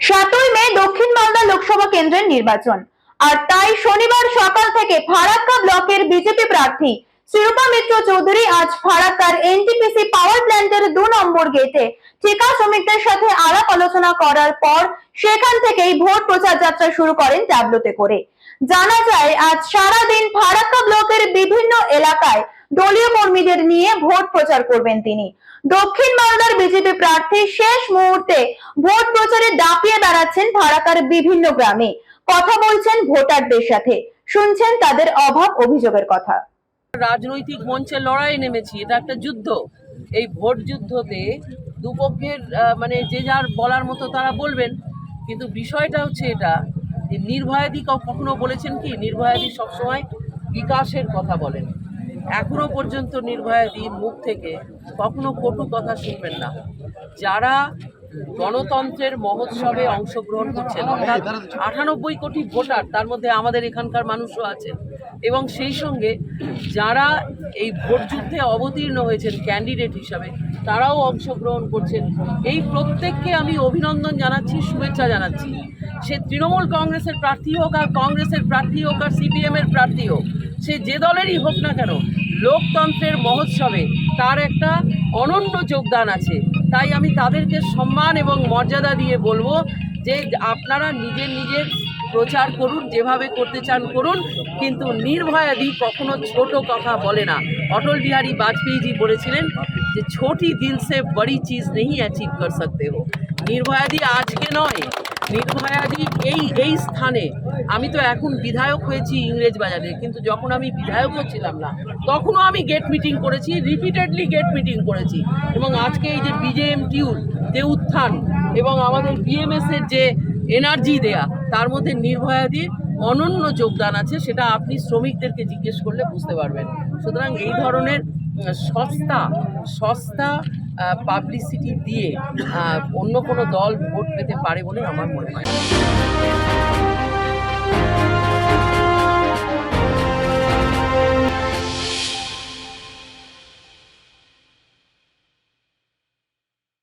সাতই মে দক্ষিণ মালদা লোকসভা কেন্দ্রের নির্বাচন। আর তাই শনিবার সকাল থেকে ফারাক্কা ব্লকের বিজেপি প্রার্থী শিরূপা মিত্র চৌধুরী আজ ফারাক্কার এনটিপিসি পাওয়ার প্ল্যান্টের দু নম্বর গেটে ঠিকা শ্রমিকদের সাথে আলাপ আলোচনা করার পর সেখান থেকেই ভোট প্রচার যাত্রা শুরু করেন ট্যাবলোতে করে। জানা যায়, আজ সারা দিন ফারাক্কা ব্লকের বিভিন্ন এলাকায় দলীয় কর্মীদের নিয়ে ভোট প্রচার করবেন তিনি। দক্ষিণ মালদার বিজেপি প্রার্থী শেষ মুহূর্তে ভোট প্রচারে দাপিয়ে বেড়াচ্ছেন ফারাক্কার বিভিন্ন গ্রামে। কথা বলছেন ভোটারদের সাথে। শুনছেন তাদের অভাব অভিযোগের কথা। রাজনৈতিক মঞ্চে লড়াই নেমেছি, এটা একটা যুদ্ধ। এই ভোট যুদ্ধতে দুপক্ষের মানে যে যার বলার মতো তারা বলবেন, কিন্তু বিষয়টা হচ্ছে এটা যে নির্ভয়াদি কখনো বলেছেন কি? নির্ভয়াদি সবসময় বিকাশের কথা বলেন। এখনও পর্যন্ত নির্ভয়াদির মুখ থেকে কখনো কটু কথা শুনবেন না। যারা গণতন্ত্রের মহোৎসবে অংশগ্রহণ করছেন, অর্থাৎ আটানব্বই কোটি ভোটার, তার মধ্যে আমাদের এখানকার মানুষও আছেন। এবং সেই সঙ্গে যারা এই ভোট যুদ্ধে অবতীর্ণ হয়েছেন ক্যান্ডিডেট হিসাবে, তারাও অংশগ্রহণ করছেন। এই প্রত্যেককে আমি অভিনন্দন জানাচ্ছি, শুভেচ্ছা জানাচ্ছি। সে তৃণমূল কংগ্রেসের প্রার্থী হোক আর কংগ্রেসের প্রার্থী হোক আর সিপিএমের প্রার্থী হোক সে যে দলেরই হোক না কেন, লোকতন্ত্রের মহোৎসবে তার একটা অনন্য যোগদান আছে। তাই আমি তাদেরকে সম্মান এবং মর্যাদা দিয়ে বলব যে আপনারা নিজের নিজের প্রচার করুন, যেভাবে করতে চান করুন, কিন্তু নির্ভয়াদি কখনো ছোট কথা বলে না। অটল বিহারী বাজপেয়ীজি বলেছিলেন যে, ছোটি দিল সে বড়ি চিজ নেই অ্যাচিভ কর সকতে হো নির্ভয়াদি আজকে নয় নির্ভয়াদি এই এই স্থানে আমি তো এখন বিধায়ক হয়েছি ইংরেজ বাজারে, কিন্তু যখন আমি বিধায়কও ছিলাম না, তখনও আমি গেট মিটিং করেছি রিপিটেডলি গেট মিটিং করেছি। এবং আজকে এই যে বিজেএম টিউর যে উত্থান এবং আমাদের বিএমএসের যে এনার্জি দেয়া, তার মধ্যে নির্ভয়াদির অনন্য যোগদান আছে, সেটা আপনি শ্রমিকদেরকে জিজ্ঞেস করলে বুঝতে পারবেন। সুতরাং এই ধরনের সস্তা সস্তা পাবলিসিটি দিয়ে অন্য কোনো দল ভোট পেতে পারে বলে আমার মনে হয়।